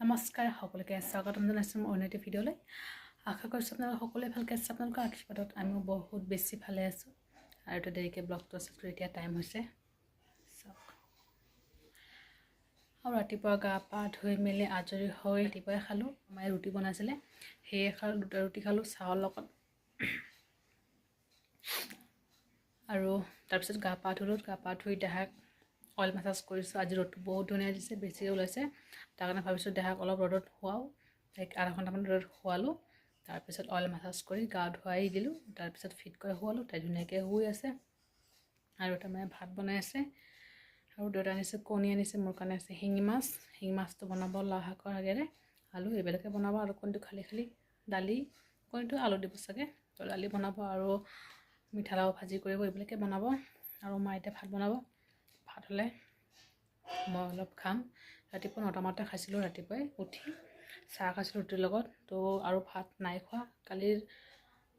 নমস্কাৰ সকলোকে স্বাগতম জনাইছোঁ মোৰ অন্য এটি ভিডিঅ'লৈ। আশা কৰিছোঁ আপোনালোক সকলোৱে ভালকৈ আছে। আপোনালোকৰ আশীৰ্বাদত আমিও বহুত বেছি ভালে আছোঁ। আৰু এটা দেৰিকৈ ব্লগটো আছে এতিয়া টাইম হৈছে। চাওক। আৰু ৰাতিপুৱা গা পা ধুই মেলি আজৰি হৈ ৰাতিপুৱাই খালোঁ। মায়ে ৰুটি বনাইছিলে সেয়ে খালোঁ দুটা ৰুটি খালোঁ চাহৰ লগত। আৰু তাৰপিছত গা পা ধুলোঁ গা পা ধুই দেহাক অইল মাছাজ কৰিছোঁ। আজি ৰ'দটো বহুত ধুনীয়া দিছে বেছিকৈ ওলাইছে। তাৰ কাৰণে ভাবিছোঁ দেহাক অলপ ৰ'দত শুৱাওঁ। তাইক আধা ঘণ্টামান ৰ'দত শুৱালোঁ। তাৰপিছত অইল মাছাজ কৰি গা ধুৱাই দিলোঁ। তাৰপিছত ফিট কৰি শুৱালোঁ। তাই ধুনীয়াকৈ শুই আছে। আৰু তাৰমানে ভাত বনাই আছে। আৰু দেউতা আনিছে কণী আনিছে মোৰ কাৰণে আছে শিঙি মাছ। শিঙি মাছটো বনাব লাও শাকৰ আগেৰে। আলু এইবিলাকে বনাব আৰু কণীটো খালি খালি দালি কণীটো আলু দিব চাগে। দালি বনাব আৰু মিঠালাও ভাজি কৰিব এইবিলাকে বনাব। আৰু মা এতিয়া ভাত বনাব। ভাত হ'লে মই অলপ খাম। ৰাতিপুৱা নটামানতে খাইছিলোঁ ৰাতিপুৱাই উঠি চাহ খাইছিলোঁ ৰুটিৰ লগত। তো আৰু ভাত নাই খোৱা। কালিৰ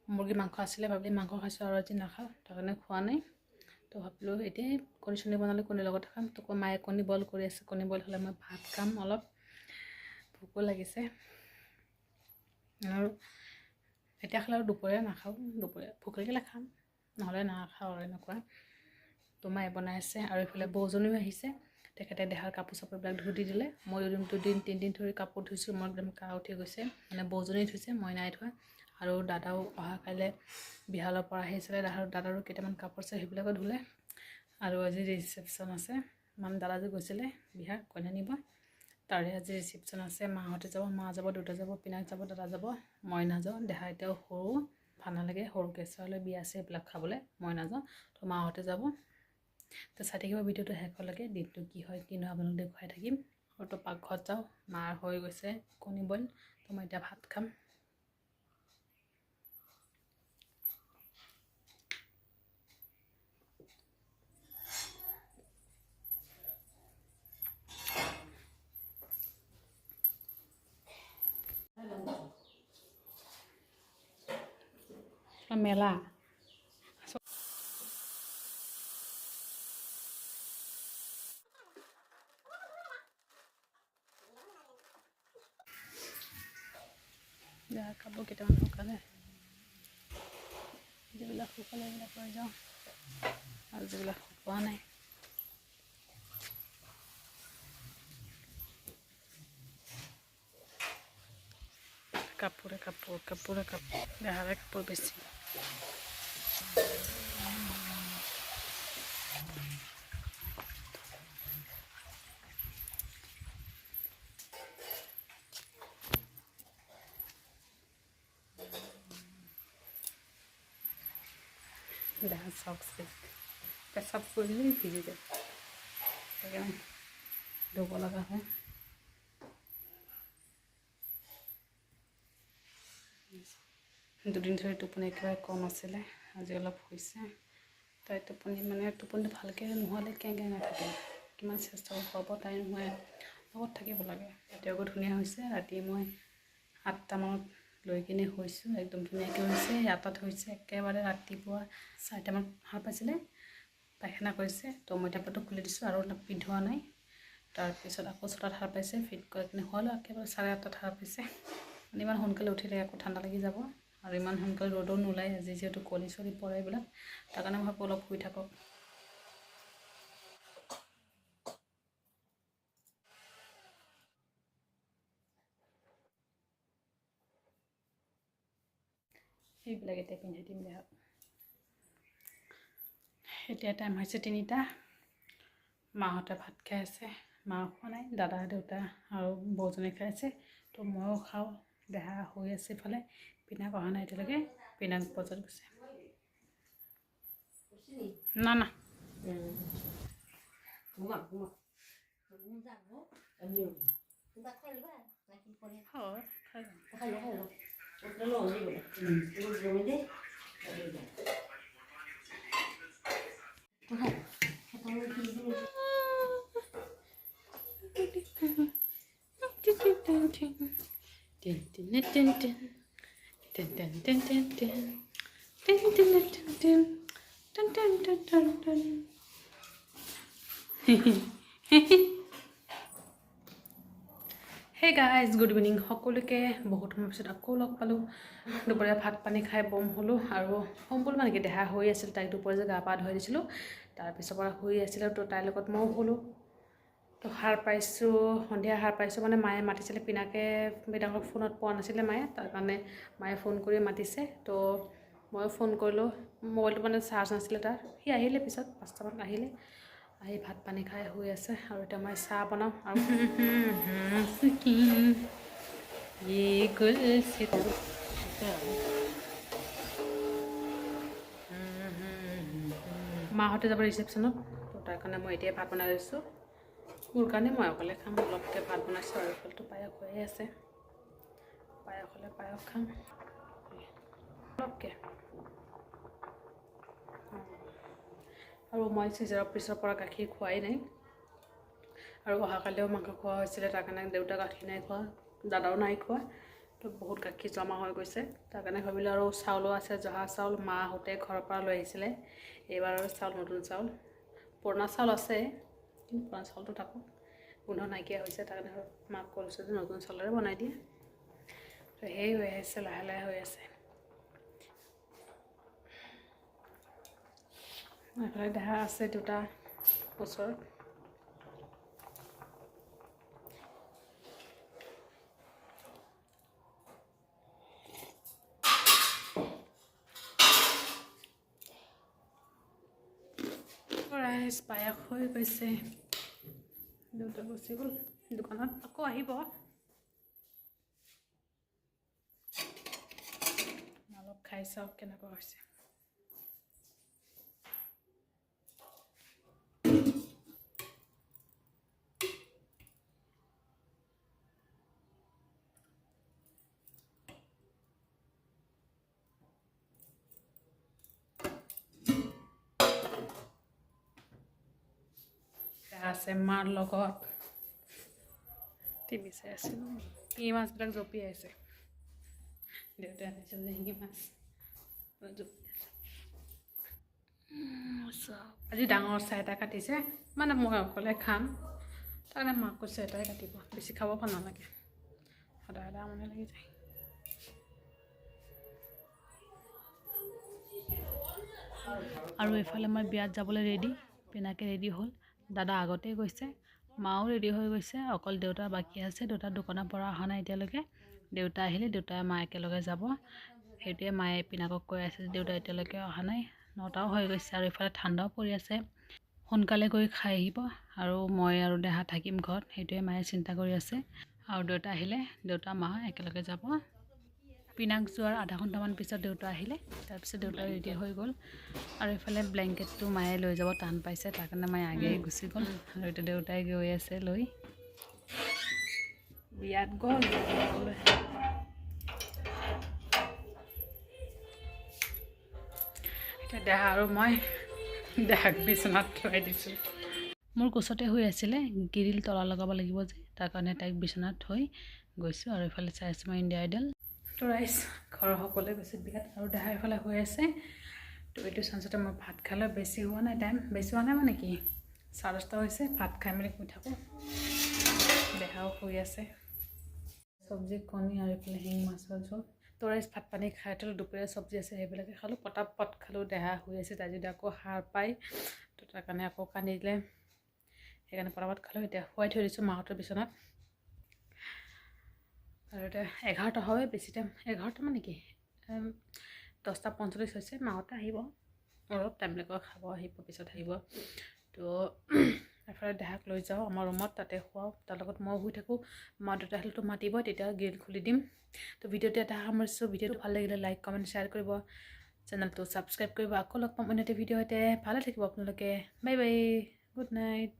মুৰ্গী মাংস আছিলে ভাবিলে মাংস খাইছোঁ আৰু আজি নাখাওঁ তাৰ কাৰণে খোৱা নাই। তো ভাবিলোঁ এতিয়াই কণী চণী বনালে কণীৰ লগত খাম। তো মায়ে কণী বইল কৰি আছে কণী বইল হ'লে মই ভাত খাম অলপ। ভোকো লাগিছে। আৰু এতিয়া খালে আৰু দুপৰীয়া নাখাওঁ দুপৰীয়া ভোক লাগিলে খাম নহ'লে নাখাওঁ আৰু এনেকুৱা। তো মায়ে বনাই আছে আৰু এইফালে বৌজনীও আহিছে। তেখেতে দেহাৰ কাপোৰ চাপোৰবিলাক ধুই দি দিলে। মই দুদিন দুদিন তিনিদিন ধৰি কাপোৰ ধুইছোঁ মোৰ একদম কাহ উঠি গৈছে। মানে বৌজনী ধুইছে মই নাই ধোৱা। আৰু দাদাও অহা কাইলৈ বিহালৰ পৰা আহিছিলে দাদাৰ দাদাৰো কেইটামান কাপোৰ আছে সেইবিলাকো ধুলে। আৰু আজি ৰিচেপশ্যন আছে। মানে দাদা যে গৈছিলে বিহাৰ কইনা নিব। তাৰে আজি ৰিচিপশ্যন আছে। মাহঁতে যাব মা যাব দেউতা যাব পিনাক যাব দাদা যাব মই নাযাওঁ। দেহা এতিয়াও সৰু ভাল নালাগে। সৰু কেঁচুৱালৈ বিয়া আছে এইবিলাক খাবলৈ মই নাযাওঁ। তো মাহঁতে যাব। তো চাই থাকিব ভিডিঅ'টো শেষলৈকে দিনটো কি হয় কি নহয় আপোনালোক দেখুৱাই থাকিম। আৰু তো পাকঘৰত যাওঁ মাৰ হৈ গৈছে কণী বইল তো মই এতিয়া ভাত খাম। মেলা। দেহা কাপোৰ কেইটামান শুকালে যিবিলাক শুকালে এইবিলাক লৈ যাওঁ আৰু যিবিলাক শুকোৱা নাই কাপোৰে কাপোৰ কাপোৰে কাপোৰ দেহাৰে কাপোৰ বেছি দেহা চক্স পেচাব কৰিলেই ভিজি যায় সেইকাৰণে ধুব লগা, হয়? দুদিন ধৰি টোপনি একেবাৰে কম আছিলে আজি অলপ হৈছে তাই টোপনি মানে টোপনিটো ভালকৈ নোহোৱালে কেং নাথাকে? কিমান চেষ্টা কৰোঁ তাই মই লগত থাকিব লাগে। এতিয়াও ধুনীয়া হৈছে, ৰাতি মই আঠটামানত লৈ কিনে শুইছোঁ একদম ধুনীয়াকৈ হৈছে আঠটাত হৈছে একেবাৰে ৰাতিপুৱা চাৰিটামানত সাৰ পাইছিলে পায়খানা কৰিছে তো মই টেপটো খুলি দিছোঁ আৰু পিন্ধোৱা নাই তাৰপিছত আকৌ ছটাত সাৰ পাইছে ফিট কৰি কিনে শুৱালোঁ একেবাৰে চাৰে আঠটাত সাৰ পাইছে মানে ইমান সোনকালে উঠিলে আকৌ ঠাণ্ডা লাগি যাব আৰু ইমান সোনকালে ৰ'দো নোলায় আজি যিহেতু কলি চলি পৰে এইবিলাক তাৰ কাৰণে ভাবোঁ অলপ শুই থাকক। সেইবিলাক এতিয়া পিন্ধি দিম দেহক এতিয়া টাইম হৈছে তিনিটা। মাহঁতে ভাত খাই আছে মা খোৱা নাই দাদা দেউতা আৰু বৌজনী খাই আছে তো ময়ো খাওঁ দেহা শুই আছে ইফালে পিনাক অহা নাই এতিয়ালৈকে পিনাক বজাত গৈছে। না না। হয় ఎట్లనో ఉంది కూడా ఇప్పుడు జమిది Hehehe গাইজ গুড ইভিনিং সকলোকে বহুত সময়ৰ পিছত আকৌ লগ পালোঁ। দুপৰীয়া ভাত পানী খাই বম হ'লোঁ আৰু সম্পূৰ্ণ মানে কি দেহা হৈ আছিল তাইক দুপৰীয়া গা পা ধুৱাই দিছিলোঁ। তাৰপিছৰ পৰা শুই আছিলে তো তাইৰ লগত ময়ো শুলোঁ। তো সাৰ পাইছোঁ সন্ধিয়া সাৰ পাইছোঁ মানে মায়ে মাতিছিলে পিনাকে পিনাকক ফোনত পোৱা নাছিলে মায়ে তাৰ কাৰণে মায়ে ফোন কৰি মাতিছে। তো ময়ো ফোন কৰিলোঁ মোবাইলটো মানে চাৰ্জ নাছিলে তাৰ। সি আহিলে পিছত পাঁচটামান আহিলে। আহি ভাত পানী খাই শুই আছে আৰু এতিয়া মই চাহ বনাওঁ আৰু মাহঁতে যাব ৰিচেপশ্যনত তো তাৰ কাৰণে মই এতিয়াই ভাত বনাই লৈছোঁ। মোৰ কাৰণে মই অকলে খাম অলপকৈ ভাত বনাইছোঁ আৰু এইফালেতো পায়স হৈয়ে আছে। পায়স হ'লে পায়স খাম। অলপকৈ। আৰু মই চিজাৰৰ পিছৰ পৰা গাখীৰ খোৱাই নাই। আৰু অহাকালিও মাংস খোৱা হৈছিলে তাৰ কাৰণে দেউতা গাখীৰ নাই খোৱা দাদাও নাই খোৱা তো বহুত গাখীৰ জমা হৈ গৈছে। তাৰ কাৰণে ভাবিলোঁ আৰু চাউলো আছে জহা চাউল মাহঁতে ঘৰৰ পৰা লৈ আহিছিলে। এইবাৰ আৰু চাউল নতুন চাউল। পুৰণা চাউল আছে কিন্তু পুৰণা চাউলটো থাকক গোন্ধ নাইকিয়া হৈছে তাৰ কাৰণে মাক কৈছোঁ যে নতুন চাউলেৰে বনাই দিয়ে। তো সেই হৈ আছে লাহে লাহে হৈ আছে। এইফালে দেহা আছে দুটা ওচৰত ৰাইচ পায়স হৈ গৈছে। দেউতা গুচি গ'ল দোকানত, আকৌ আহিব। অলপ খাই চাওক কেনেকুৱা হৈছে। আছে মাৰ লগত টিভি চাই আছিলোঁ শিঙি মাছবিলাক জঁপিয়াই আছে দেউতাই আনিছিল যে শিঙি মাছ আজি ডাঙৰ চাই এটা কাটিছে মানে মই অকলে খাম তাৰকাৰণে মাক কৈছে এটাই কাটিব বেছি খাব ভাল নালাগে সদায় সদায় আমনি লাগি যায় আৰু এইফালে মই বিয়াত যাবলৈ ৰেডি পিনাকে ৰেডি হ'ল দাদা আগতেই গৈছে মাও ৰেডি হৈ গৈছে অকল দেউতা বাকী আছে দেউতা দোকানৰ পৰা অহা নাই এতিয়ালৈকে। দেউতা আহিলে দেউতাই মা একেলগে যাব। সেইটোৱে মায়ে পিনাকক কৈ আছে দেউতা এতিয়ালৈকে অহা নাই। নটাও হৈ গৈছে আৰু ইফালে ঠাণ্ডাও পৰি আছে। সোনকালে গৈ খাই আহিব আৰু মই আৰু দেহা থাকিম ঘৰত সেইটোৱে মায়ে চিন্তা কৰি আছে। আৰু দেউতা আহিলে দেউতা মা একেলগে যাব। পিনাক যোৱাৰ আধা ঘণ্টামান পিছত দেউতা আহিলে তাৰপিছত দেউতা ৰেডি হৈ গ'ল। আৰু এইফালে ব্লেংকেটটো মায়ে লৈ যাব টান পাইছে তাৰ কাৰণে মায়ে আগে গুচি গ'ল। আৰু এতিয়া দেউতাই গৈ আছে লৈ। বিয়াত গ'ল। এতিয়া দেহা আৰু মই দেহাক বিচনাত থোৱাই দিছোঁ। মোৰ কোচতে হৈ আছিলে গিৰিল তলা লগাব লাগিব যে তাৰ কাৰণে তাইক বিচনাত থৈ গৈছোঁ। আৰু এইফালে চাই আছোঁ মই ইণ্ডিয়া আইডল। ৰাইজ ঘৰৰ সকলোৱে গৈছে বিয়াত আৰু দেহা এইফালে হৈ আছে। তো এইটো চাঞ্চতে মই ভাত খালে বেছি হোৱা নাই টাইম বেছি হোৱা নাই মানে কি? চাৰে দহটা হৈছে ভাত খাই মেলি শুই থাকোঁ। দেহাও শুই আছে। চব্জি কণী আৰু এইফালে শিঙি মাছৰ জোল। তো ৰাইজ ভাত পানী খাই থলোঁ দুপৰীয়া চব্জি আছে সেইবিলাকে খালোঁ। পটাপট খালোঁ দেহা শুই আছে তাই যদি আকৌ সাৰ পায় তো তাৰ কাৰণে আকৌ কান্দি দিলে। সেইকাৰণে পটাপট খালোঁ। এতিয়া শুৱাই থৈ দিছোঁ মাহঁতৰ বিচনাত। আৰু এতিয়া এঘাৰটা হয় বেছি টাইম এঘাৰটা মানে কি? দহটা পঞ্চল্লিছ হৈছে মাহঁতে আহিব। অলপ টাইম লাগিব খাব আহিব পিছত আহিব। তো এফালে দেহাক লৈ যাওঁ আমাৰ ৰুমত তাতে শুৱাওঁ। তাৰ লগত মই শুই থাকোঁ। মা দেউতা আহিলেতো মাতিব তেতিয়া গ্ৰিল খুলি দিম। তো ভিডিঅ'টো এটা সামৰিছোঁ ভিডিঅ'টো ভাল লাগিলে লাইক কমেণ্ট শ্বেয়াৰ কৰিব। চেনেলটো ছাবস্ক্ৰাইব কৰিব। আকৌ লগ পাম অন্য এটা ভিডিঅ' সৈতে ভালে থাকিব আপোনালোকে। Bye bye good night